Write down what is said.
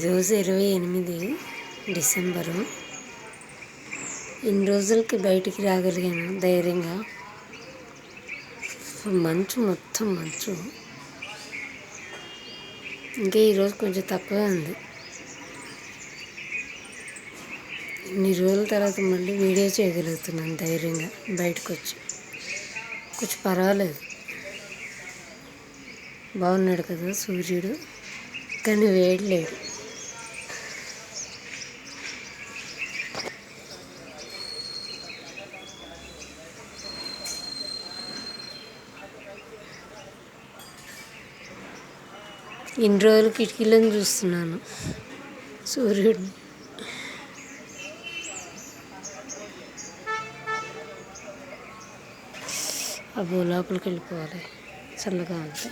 ఈరోజు ఇరవై ఎనిమిది డిసెంబరు. ఇన్ని రోజులకి బయటికి రాగలిగాను ధైర్యంగా. మంచు మొత్తం మంచు. ఇంకా ఈరోజు కొంచెం తక్కువే ఉంది. ఇన్ని రోజుల తర్వాత మళ్ళీ వీడియో చేయగలుగుతున్నాను ధైర్యంగా బయటకు వచ్చి కొంచెం పర్వాలేదు. బాగున్నాడు కదా సూర్యుడు కానీ వేడి ఇన్ని రోజులు కిటికీలను చూస్తున్నాను. సూర్యుడు. అబ్బో లోపలికి వెళ్ళిపోవాలి. చల్లగా ఉంటే